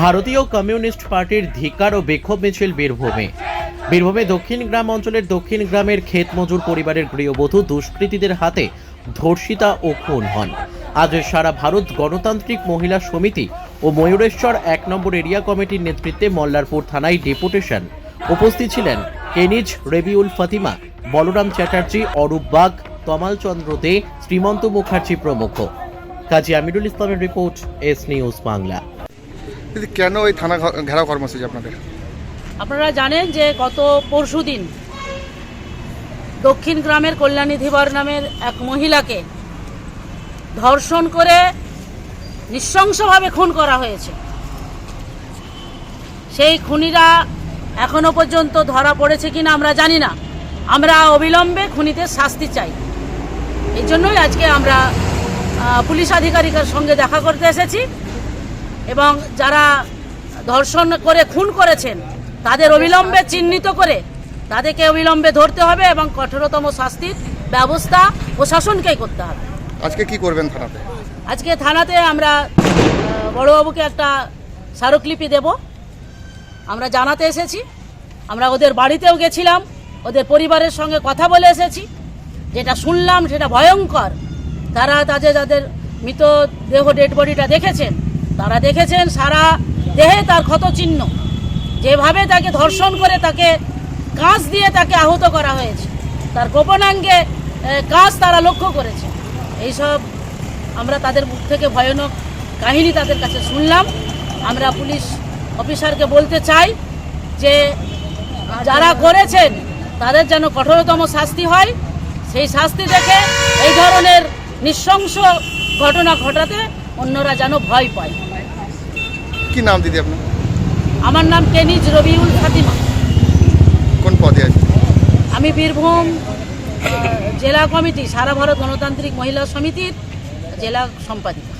ভারতীয় কমিউনিস্ট পার্টির ধিকার ও বিক্ষোভ মিছিল বীরভূমে। বীরভূমে দক্ষিণ গ্রাম অঞ্চলের দক্ষিণ গ্রামের ক্ষেত মজুর পরিবারের গৃহবধূ দুষ্কৃতীদের হাতে ধর্ষিতা ও খুন হন। আজ সারা ভারত গণতান্ত্রিক মহিলা সমিতি ও ময়ূরেশ্বর এক নম্বর এরিয়া কমিটির নেতৃত্বে মল্লারপুর থানায় ডেপুটেশন। উপস্থিত ছিলেন কেনিজ রেবিউল ফাতিমা, বলরাম চ্যাটার্জি, অরূপ বাগ, তমাল চন্দ্র দে, শ্রীমন্ত মুখার্জি প্রমুখ। কাজী আমিরুল ইসলামের রিপোর্ট, এস নিউজ বাংলা। কেন ওই থানা ঘেরাও কর্মসূচি আপনাদের? আপনারা জানেন যে গত পরশু দিন দক্ষিণ গ্রামের কল্যাণী ধীবর নামের এক মহিলাকে ধর্ষণ করে নৃশংসভাবে খুন করা হয়েছে। সেই খুনিরা এখনও পর্যন্ত ধরা পড়েছে কিনা আমরা জানি না। আমরা অবিলম্বে খুনিদের শাস্তি চাই। এই জন্যই আজকে আমরা পুলিশ আধিকারিকের সঙ্গে দেখা করতে এসেছি। এবং যারা ধর্ষণ করে খুন করেছেন তাদের অবিলম্বে চিহ্নিত করে তাদেরকে অবিলম্বে ধরতে হবে এবং কঠোরতম শাস্তির ব্যবস্থা প্রশাসনকেই করতে হবে। আজকে কি করবেন থানাতে? আজকে থানাতে আমরা বড়বাবুকে একটা স্মারকলিপি দেব। আমরা জানাতে এসেছি। আমরা ওদের বাড়িতেও গেছিলাম ওদের পরিবারের সঙ্গে কথা বলে এসেছি। যেটা শুনলাম সেটা ভয়ঙ্কর। তারা তাদের যাদের মৃত দেহ ডেড বডিটা দেখেছেন। তারা দেখেছেন সারা দেহে তার ক্ষত চিহ্ন যেভাবে তাকে ধর্ষণ করে তাকে কাঁচ দিয়ে তাকে আহত করা হয়েছে, তার গোপনাঙ্গে কাঁচ তারা লক্ষ্য করেছে। এইসব আমরা তাদের মুখ থেকে ভয়ানক কাহিনী তাদের কাছে শুনলাম। আমরা পুলিশ অফিসারকে বলতে চাই যে, যারা করেছেন, তাদের যেন কঠোরতম শাস্তি হয়। সেই শাস্তি দেখে এই ধরনের নৃশংস ঘটনা ঘটাতে অন্যরা যেন ভয় পায়। কি নাম দিদি আপনার? আমার নাম কেনিজ রবিউল ফাতিমা। কোন পদে আছে আমি বীরভূম জেলা কমিটি সারা ভারত গণতান্ত্রিক মহিলা সমিতির জেলা সম্পাদিকা।